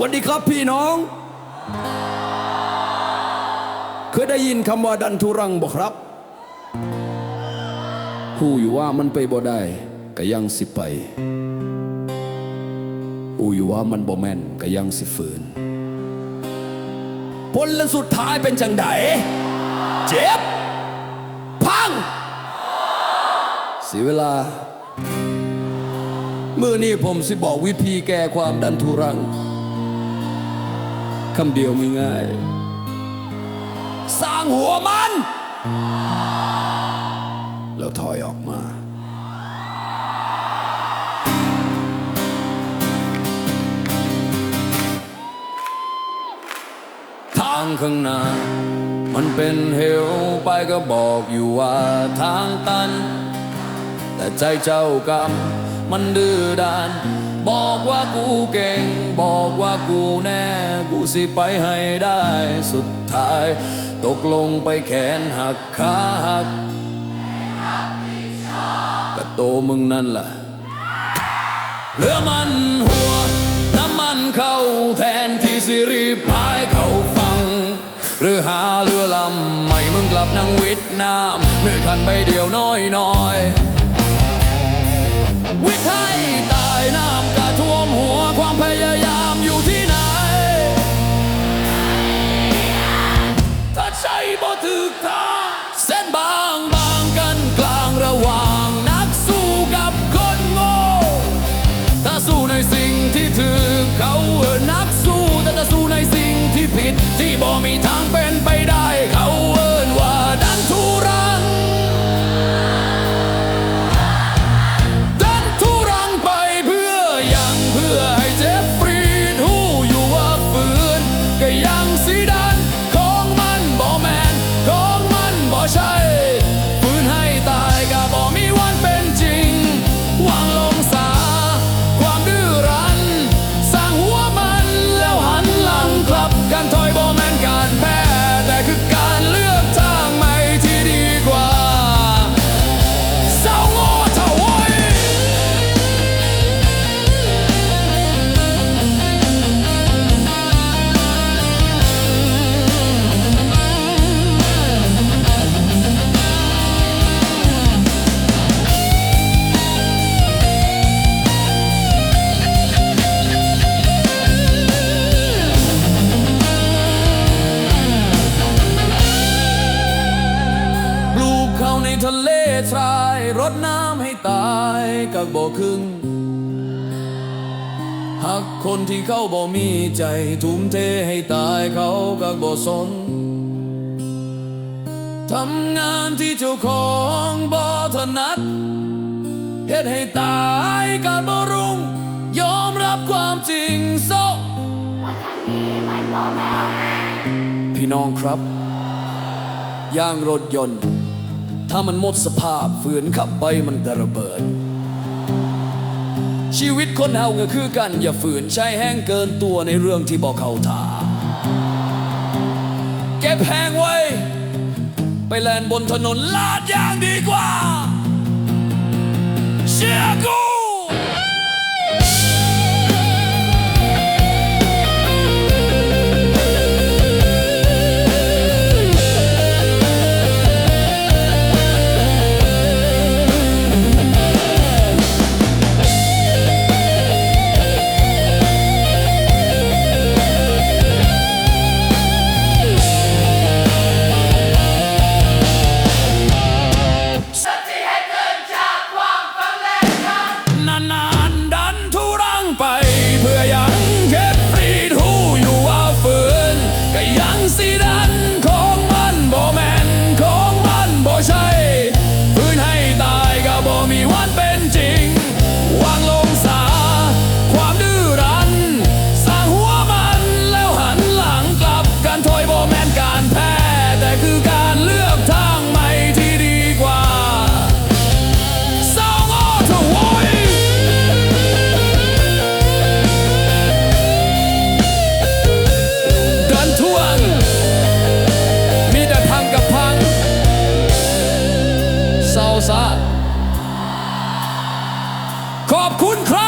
สวัสดีครับพี่น้อง เคยได้ยินคำว่าดันทุรังบ่ครับหูอยู่ว่ามันไปบ่ได้ก็ยังสิไปหูอยู่ว่ามันบ่แม่นก็ยังสิฝืน ผลและสุดท้ายเป็นจังไดเจ็บ พังเสียเวลาเมื่อนี้ผมสิบอกวิธีแก้ความดันทุรัง คำเดียวง่ายสร้างหัวมัน แล้วถอยออกมาทางข้างหน้า มันเป็นเหวไปก็บอกอยู่ว่าทางตัน แต่ใจเจ้ากรรม มันดื้อด้าน บอกว่ากูเก่ง บอกว่ากูแน่ กูสิไปให้ได้สุดท้าย ตกลงไปแขนหักขาหักกระโตมึงนั่นล่ะเรือมันหัว น้ำมันเข้าแทนที่สิรีพายเข้าฟัง หรือหาเรือลำใหม่มึงกลับนั่งวิทย์น้ำเมื่อคันใบเดียวน้อยน้อย บ่ถึกทางเส้นบางบางกันกลางระหว่างนักสู้กับคนโง่ถ้าสู้ในสิ่งที่ถือเขาเออนักสู้แต่ถ้าสู้ในสิ่งที่ผิดที่บ่มีทางเป็นไปได้ ในทะเลทรายรดน้ำให้ตายกับบ่ครึ่งหักคนที่เขาบ่มีใจทุ่มเทให้ตายเขากับบ่สนทำงานที่เจ้าของบ่ถนัดเฮ็ดให้ตายกับบ่รุ่ง ยอมรับความจริงโซพี่น้องครับยางรถยนต์ ถ้ามันหมดสภาพฝืนขับไปมันจะระเบิด ชีวิตคนเฮาก็คือกัน อย่าฝืนใช้แห้งเกินตัวในเรื่องที่บอกเขาทาเก็บแห้งไว้ ไปแลนบนถนนลาดยางดี ซะ ขอบคุณครับ